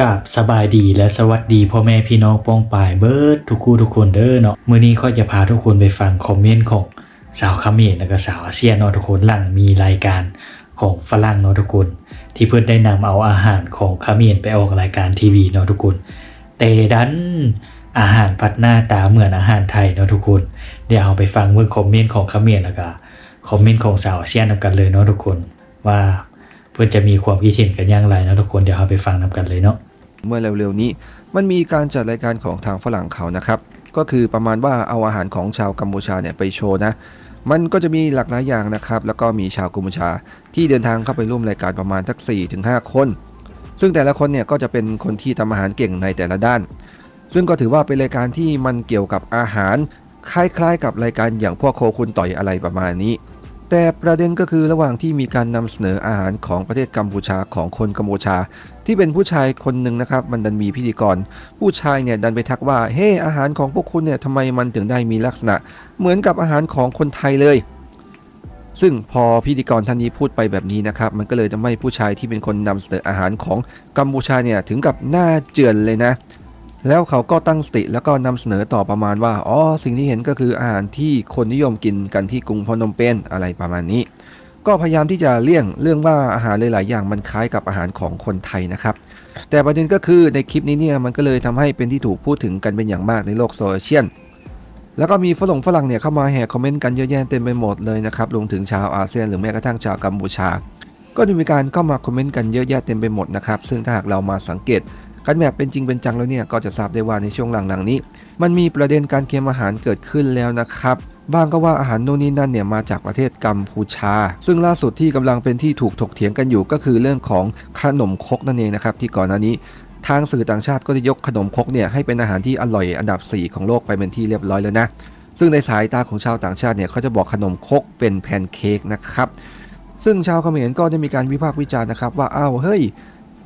กับสบายดีและสวัสดีพ่อแม่พี่น้องป้องปายเบิร์ดทุกคู่ทุกคนเด้อเนาะมื้อนี้ก็จะพาทุกคนไปฟังคอมเมนต์ของสาวเขมรและก็สาวอาเซียนเนาะทุกคนหลังมีรายการของฝรั่งเนาะทุกคน ที่เพื่อนได้นำเอาอาหารของเขมรไปออกรายการทีวีเนาะทุกคนแต่ดันอาหารพัดหน้าตาเหมือนอาหารไทยเนาะทุกคน เดี๋ยวเอาไปฟังเมื่อคอมเมนต์ของเขมรแล้วก็คอมเมนต์ของสาวอาเซียนนำกันเลยเนาะทุกคนว่าเพื่อนจะมีความคิดเห็นกันอย่างไรนะทุกคนเดี๋ยวเอาไปฟังนำกันเลยเนาะ เมื่อเร็วๆนี้ มันมีการจัดรายการของทางฝรั่งเขานะครับ ก็คือประมาณว่าเอาอาหารของชาวกัมพูชาเนี่ยไปโชว์นะ มันก็จะมีหลากหลายอย่างนะครับ แล้วก็มีชาวกัมพูชาที่เดินทางเข้าไปร่วมรายการประมาณสัก4ถึง5คน ซึ่งแต่ละคนเนี่ยก็จะเป็นคนที่ทำอาหารเก่งในแต่ละด้าน ซึ่งก็ถือว่าเป็นรายการที่มันเกี่ยวกับอาหารคล้ายๆ กับรายการอย่างพวกโคคุณต่อยอะไรประมาณนี้ แต่ประเด็นก็คือระหว่างที่มีการนำเสนออาหารของประเทศกัมพูชาของคนกัมพูชา ที่เป็นผู้ชายคนหนึ่งนะครับ มันดันมีพิธีกร ผู้ชายเนี่ยดันไปทักว่าเฮ้อาหารของพวกคุณเนี่ยทำไมมันถึงได้มีลักษณะ เหมือนกับอาหารของคนไทยเลย ซึ่งพอพิธีกรท่านนี้พูดไปแบบนี้นะครับ มันก็เลยทำให้ผู้ชายที่เป็นคนนำเสนออาหารของกัมพูชาเนี่ยถึงกับหน้าเจือนเลยนะ แล้วเขาก็ตั้งสติแล้วก็นำเสนอต่อประมาณว่า อ๋อ สิ่งที่เห็นก็คืออาหารที่คนนิยมกินกันที่กรุงพนมเปญอะไรประมาณนี้ ก็พยายามที่จะเลี่ยงเรื่องว่าอาหารหลาย ๆ อย่างมันคล้ายกับอาหารของคนไทยนะครับ แต่ประเด็นก็คือในคลิปนี้เนี่ยมันก็เลยทำให้เป็นที่ถูกพูดถึงกันเป็นอย่างมากในโลกโซเชียล แล้วก็มีฝรั่งฝรั่งเนี่ยเข้ามาแห่คอมเมนต์กันเยอะแยะเต็มไปหมดเลยนะครับ รวมถึงชาวอาเซียนหรือแม้กระทั่งชาวกัมพูชา ก็มีการเข้ามาคอมเมนต์กันเยอะแยะเต็มไปหมดนะครับ ซึ่งถ้าหากเรามาสังเกต กันแบบเป็นจริงเป็นจังแล้วเนี่ยก็จะทราบได้ว่าในช่วงหลังๆนี้ มันมีประเด็นการเคมอาหารเกิดขึ้นแล้วนะครับบ้างก็ว่าอาหารโน่นนี่นั่นเนี่ยมาจากประเทศกัมพูชา ซึ่งล่าสุดที่กำลังเป็นที่ถูกถกเถียงกันอยู่ก็คือเรื่องของขนมคกนั่นเองนะครับที่ก่อนหน้านี้ ทางสื่อต่างชาติก็ได้ยกขนมคกเนี่ยให้เป็นอาหารที่อร่อยอันดับ 4 ของโลกไปเป็นที่เรียบร้อยแล้วนะ ซึ่งในสายตาของชาวต่างชาติเนี่ยเขาจะบอกขนมคกเป็นแพนเค้กนะครับซึ่งชาวเขมรก็ได้มีการวิพากษ์วิจารณ์นะครับว่าอ้าวเฮ้ย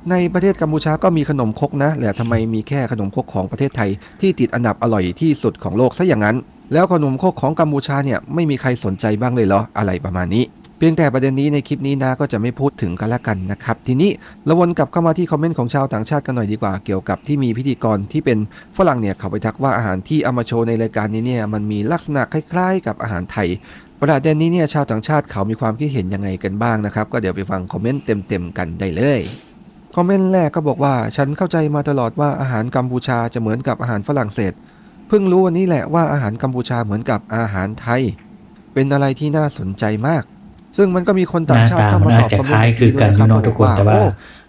ในประเทศกัมพูชาก็มีขนมคกนะแต่ทำไมมีแค่ขนมคกของประเทศไทย ที่ติดอันดับอร่อยที่สุดของโลกซะอย่างนั้น แล้วขนมคกของกัมพูชาเนี่ยไม่มีใครสนใจบ้างเลยเหรออะไรประมาณนี้เพียงแต่ประเด็นนี้ในคลิปนี้นะก็จะไม่พูดถึงกันละกันนะครับ ทีนี้เราวนกลับเข้ามาที่คอมเมนต์ของชาวต่างชาติกันหน่อยดีกว่าเกี่ยวกับที่มีพิธีกรที่เป็นฝรั่งเนี่ยเขาไปทักว่าอาหารที่เอามาโชว์ในรายการนี้เนี่ยมันมีลักษณะคล้ายๆ กับอาหารไทยประเด็นนี้เนี่ยชาวต่างชาติเขามีความคิดเห็นยังไงกันบ้างนะครับ ก็เดี๋ยวไปฟังคอมเมนต์เต็มๆกันได้เลย คอมเมนต์แรกก็บอกว่าฉันเข้าใจมาตลอดว่าอาหารกัมพูชาจะเหมือนกับอาหารฝรั่งเศส เพิ่งรู้วันนี้แหละว่าอาหารกัมพูชาเหมือนกับอาหารไทย เป็นอะไรที่น่าสนใจมาก ซึ่งมันก็มีคนต่างชาติเข้ามาตอบคอมเมนต์หน้าตามันอาจจะคล้ายคือกันอยู่เนอะทุกคนแต่ว่าโอ้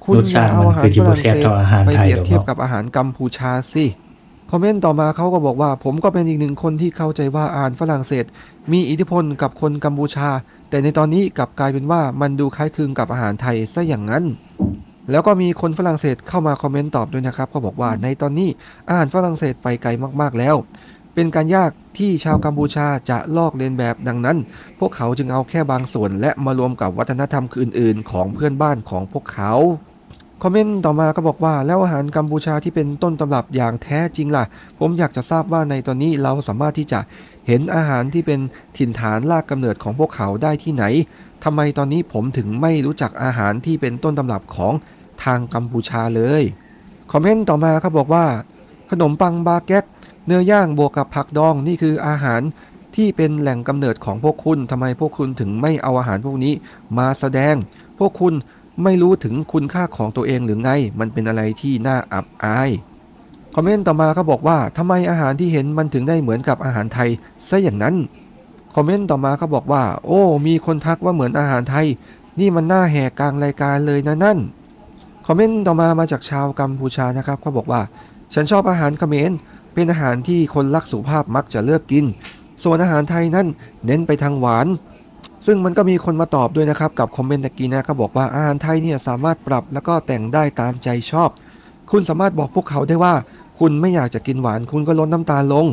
คุณรสชาติมันคือจิบเซียบเท่าอาหารไปไทเปยรียบหรอกเทียบเนาะกับอาหารกัมพูชาสิคอมเมนต์ต่อมาเขาก็บอกว่า ผมก็เป็นอีกหนึ่งคนที่เข้าใจว่าอาหารฝรั่งเศส มีอิทธิพลกับคนกัมพูชา แต่ในตอนนี้กลับกลายเป็นว่ามันดูคล้ายคลึงกับอาหารไทยซะอย่างนั้น แล้วก็มีคนฝรั่งเศสเข้ามาคอมเมนต์ตอบด้วยนะครับเขาบอกว่าในตอนนี้อาหารฝรั่งเศสไปไกลมากๆแล้ว เป็นการยากที่ชาวกัมพูชาจะลอกเลียนแบบดังนั้น พวกเขาจึงเอาแค่บางส่วน และมารวมกับวัฒนธรรมอื่นๆ ของเพื่อนบ้านของพวกเขาคอมเมนต์ต่อมาก็บอกว่าแล้วอาหารกัมพูชาที่เป็นต้นตำรับอย่างแท้จริงล่ะ ผมอยากจะทราบว่าในตอนนี้เราสามารถที่จะเห็นอาหารที่เป็นถิ่นฐานรากกำเนิดของพวกเขาได้ที่ไหนทำไมตอนนี้ผมถึงไม่รู้จักอาหารที่เป็นต้นตำรับของ ทางกัมพูชาเลย คอมเมนต์ต่อมาเขาบอกว่า ขนมปังบาเก็ตเนื้อย่างบวกกับผักดองนี่คืออาหารที่เป็นแหล่งกำเนิดของพวกคุณทำไมพวกคุณถึงไม่เอาอาหารพวกนี้มาแสดง พวกคุณไม่รู้ถึงคุณค่าของตัวเองหรือไง มันเป็นอะไรที่น่าอับอาย คอมเมนต์ต่อมาเขาบอกว่าทำไมอาหารที่เห็นมันถึงได้เหมือนกับอาหารไทยซะอย่างนั้น คอมเมนต์ต่อมาเขาบอกว่า โอ้ มีคนทักว่าเหมือนอาหารไทย นี่มันน่าแหกกลางรายการเลยนะนั่น คอมเมนต์ต่อมามาจากชาวกัมพูชานะครับเขาบอกว่า ฉันชอบอาหารเขมรเป็นอาหารที่คนรักสุภาพมักจะเลือกกิน ส่วนอาหารไทยนั่นเน้นไปทางหวาน ซึ่งมันก็มีคนมาตอบด้วยนะครับกับคอมเมนต์ตะกี้นะเขาบอกว่าอาหารไทยเนี่ยสามารถปรับแล้วก็แต่งได้ตามใจชอบ คุณสามารถบอกพวกเขาได้ว่า คุณไม่อยากจะกินหวาน คุณก็ลดน้ำตาลลง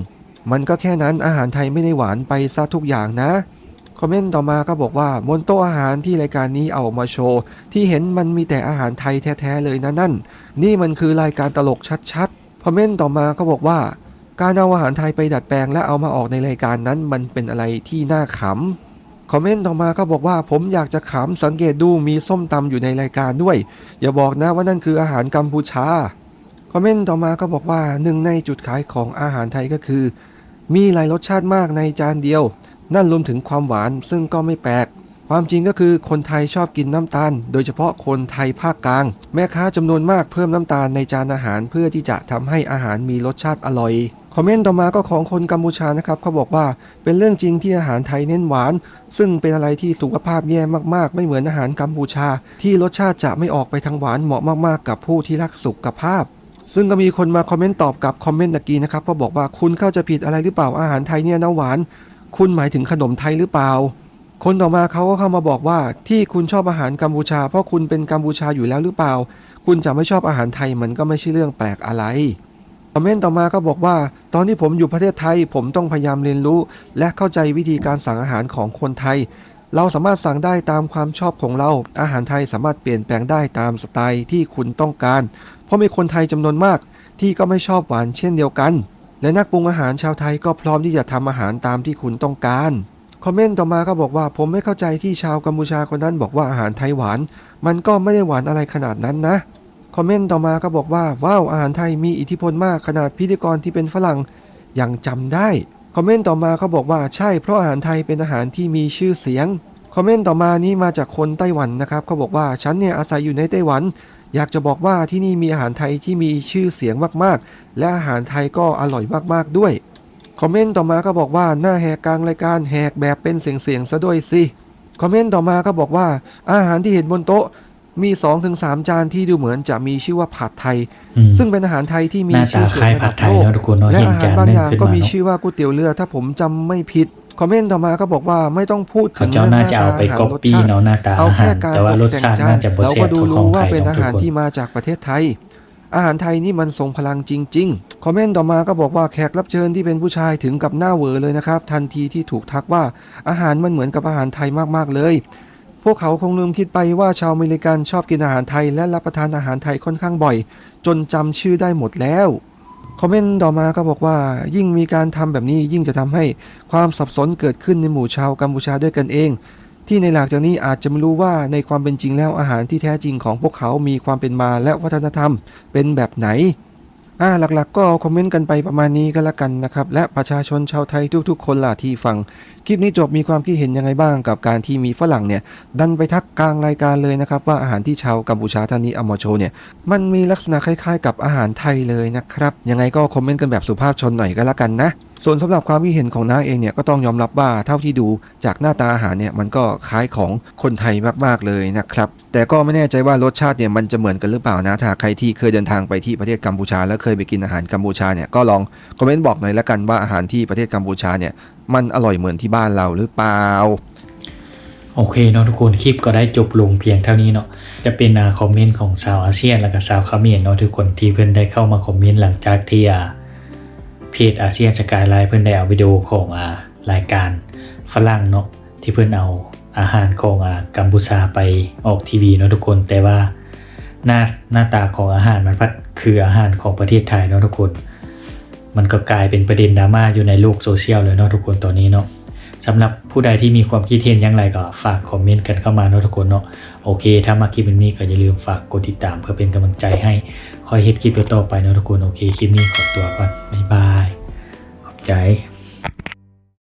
มันก็แค่นั้นอาหารไทยไม่ได้หวานไปซะทุกอย่างนะ คอมเมนต์ต่อมาก็บอกว่าบนโต๊ะอาหารที่รายการนี้เอามาโชว์ ที่เห็นมันมีแต่อาหารไทยแท้ๆเลยนะนั่น นี่มันคือรายการตลกชัดๆคอมเมนต์ต่อมาก็บอกว่า การเอาอาหารไทยไปดัดแปลงและเอามาออกในรายการนั้นมันเป็นอะไรที่น่าขำคอมเมนต์ต่อมาก็บอกว่าผมอยากจะขำสังเกตดูมีส้มตำอยู่ในรายการด้วย อย่าบอกนะว่านั่นคืออาหารกัมพูชาคอมเมนต์ต่อมาก็บอกว่าหนึ่งในจุดขายของอาหารไทยก็คือ มีหลายรสชาติมากในจานเดียว นั่นรวมถึงความหวานซึ่งก็ไม่แปลก ความจริงก็คือคนไทยชอบกินน้ำตาล โดยเฉพาะคนไทยภาคกลาง แม่ค้าจำนวนมากเพิ่มน้ำตาลในจานอาหารเพื่อที่จะทำให้อาหารมีรสชาติอร่อยคอมเมนต์ต่อมาก็ของคนกัมพูชานะครับเขาบอกว่าเป็นเรื่องจริงที่อาหารไทยเน้นหวาน ซึ่งเป็นอะไรที่สุขภาพแย่มากๆ ไม่เหมือนอาหารกัมพูชา ที่รสชาติจะไม่ออกไปทางหวานเหมาะมากๆ กับผู้ที่รักสุขภาพซึ่งก็มีคนมาคอมเมนต์ตอบกับคอมเมนต์ตะกี้นะครับก็บอกว่าคุณเข้าใจผิดอะไรหรือเปล่าอาหารไทยเนี่ยนะหวาน คุณหมายถึงขนมไทยหรือเปล่า คนต่อมาเขาก็เข้ามาบอกว่าที่คุณชอบอาหารกัมพูชา เพราะคุณเป็นกัมพูชาอยู่แล้วหรือเปล่า คุณจะไม่ชอบอาหารไทยมันก็ไม่ใช่เรื่องแปลกอะไรคอมเมนต์ต่อมาก็บอกว่า ตอนที่ผมอยู่ประเทศไทย ผมต้องพยายามเรียนรู้ และเข้าใจวิธีการสั่งอาหารของคนไทย เราสามารถสั่งได้ตามความชอบของเรา อาหารไทยสามารถเปลี่ยนแปลงได้ตามสไตล์ที่คุณต้องการ เพราะมีคนไทยจำนวนมากที่ก็ไม่ชอบหวานเช่นเดียวกัน และนักปรุงอาหารชาวไทยก็พร้อมที่จะทำอาหารตามที่คุณต้องการ คอมเมนต์ต่อมาก็บอกว่าผมไม่เข้าใจที่ชาวกัมพูชาคนนั้นบอกว่าอาหารไทยหวาน มันก็ไม่ได้หวานอะไรขนาดนั้นนะ คอมเมนต์ต่อมาก็บอกว่าว้าวอาหารไทยมีอิทธิพลมากขนาดพิธีกรที่เป็นฝรั่งยังจำได้ คอมเมนต์ต่อมาเขาบอกว่าใช่เพราะอาหารไทยเป็นอาหารที่มีชื่อเสียง คอมเมนต์ต่อมานี้มาจากคนไต้หวันนะครับเขาบอกว่าฉันเนี่ยอาศัยอยู่ในไต้หวัน อยากจะบอกว่าที่นี่มีอาหารไทยที่มีชื่อเสียงมากๆ และอาหารไทยก็อร่อยมากๆด้วย คอมเมนต์ต่อมาก็บอกว่าหน้าแหกกลางรายการแหกแบบเป็นเสียงๆซะด้วยสิ คอมเมนต์ต่อมาก็บอกว่า อาหารที่เห็นบนโต๊ะมี 2-3 จานที่ดูเหมือนจะมีชื่อว่าผัดไทยอืมซึ่งเป็นอาหารไทยที่มีหน้าชื่ตาอเสีคยล้างยระผัดัดบไทยโลกเนาะทุกคนเนาะและเห็นอาหาจารนบางหนึ่องย่างขึ้นก็มามีเนาะชื่อว่าก๋วยเตี๋ยวเรือถ้าผมจำไม่ผิด คอมเมนต์ต่อมาก็บอกว่าไม่ต้องพูดถึเขางเจ้าน่าจะเอาไปก๊อปปี้เนาะหน้าตาเอาอาหาแค่รการแต่ว่าตรกสแต่งชาติจาน่านจะบ่เราแซ่ก็บดูเท่าของรู้ว่าไทยเป็นเนาะอาทุกหารคนที่มาจากประเทศไทย อาหารไทยนี่มันทรงพลังจริง ๆ คอมเมนต์ต่อมาก็บอกว่าแขกรับเชิญที่เป็นผู้ชายถึงกับหน้าเหวอเลยนะครับ ทันทีที่ถูกทักว่าอาหารมันเหมือนกับอาหารไทยมากๆเลย พวกเขาคงลืมคิดไปว่าชาวอเมริกันชอบกินอาหารไทย และรับประทานอาหารไทยค่อนข้างบ่อย จนจำชื่อได้หมดแล้ว คอมเมนต์ต่อมาก็บอกว่า ยิ่งมีการทำแบบนี้ยิ่งจะทำให้ความสับสนเกิดขึ้นในหมู่ชาวกัมพูชาด้วยกันเอง ที่ในหลักจากนี้อาจจะไม่รู้ว่าในความเป็นจริงแล้วอาหารที่แท้จริงของพวกเขามีความเป็นมาและวัฒนธรรมเป็นแบบไหน อ่าหลักๆ ก็คอมเมนต์กันไปประมาณนี้ก็แล้วกันนะครับ และประชาชนชาวไทยทุกๆ คนล่ะที่ฟัง คลิปนี้จบมีความคิดเห็นยังไงบ้างกับการที่มีฝรั่งเนี่ย ดันไปทักกลางรายการเลยนะครับ ว่าอาหารที่ชาวกัมพูชาท่านนี้เอามาโชว์เนี่ย มันมีลักษณะคล้ายๆ กับอาหารไทยเลยนะครับ ยังไงก็คอมเมนต์กันแบบสุภาพชนหน่อยก็แล้วกันนะ ส่วนสำหรับความคิดเห็นของน้าเองเนี่ยก็ต้องยอมรับว่าเท่าที่ดูจากหน้าตาอาหารเนี่ยมันก็คล้ายของคนไทยมากๆเลยนะครับแต่ก็ไม่แน่ใจว่ารสชาติเนี่ยมันจะเหมือนกันหรือเปล่านะถ้าใครที่เคยเดินทางไปที่ประเทศกัมพูชา แล้วเคยไปกินอาหารกัมพูชาเนี่ยก็ลองคอมเมนต์บอกหน่อยละกันว่าอาหารที่ประเทศกัมพูชาเนี่ยมันอร่อยเหมือนที่บ้านเราหรือเปล่าโอเคเนาะทุกคนคลิปก็ได้จบลงเพียงเท่านี้เนาะจะเป็นคอมเมนต์ของชาวอาเซียนแล้วก็ชาวเขมรเนาะทุกคนที่เพิ่อนได้เข้ามาคอมเมนต์หลังจากที่อ่า จอาเซียนสกายไลน์เพื่อนได้เอาวิดีโอของอ่ารายการฝรั่งเนาะที่เพื่อนเอาอาหารของอ่ากัมพูชาไปออกทีวีเนาะทุกคนแต่ว่าหน้าหน้าตาของอาหารมันพัดคืออาหารของประเทศไทยเนาะทุกคน มันก็กลายเป็นประเด็นดราม่าอยู่ในโลกโซเชียลเลยเนาะทุกคนตอนนี้เนาะ สำหรับผู้ใดที่มีความคิดเห็นอย่างไรก็ฝากคอมเมนต์กันเข้ามาเนาะทุกคนเนาะโอเค ถ้ามาคลิปนี้ก็อย่าลืมฝากกดติดตามเพื่อเป็นกำลังใจให้คอยเฮ็ดคลิปต่อไปเนาะทุกคนโอเคคลิปนี้ขอตัวก่อนบ๊ายบายขอบใจ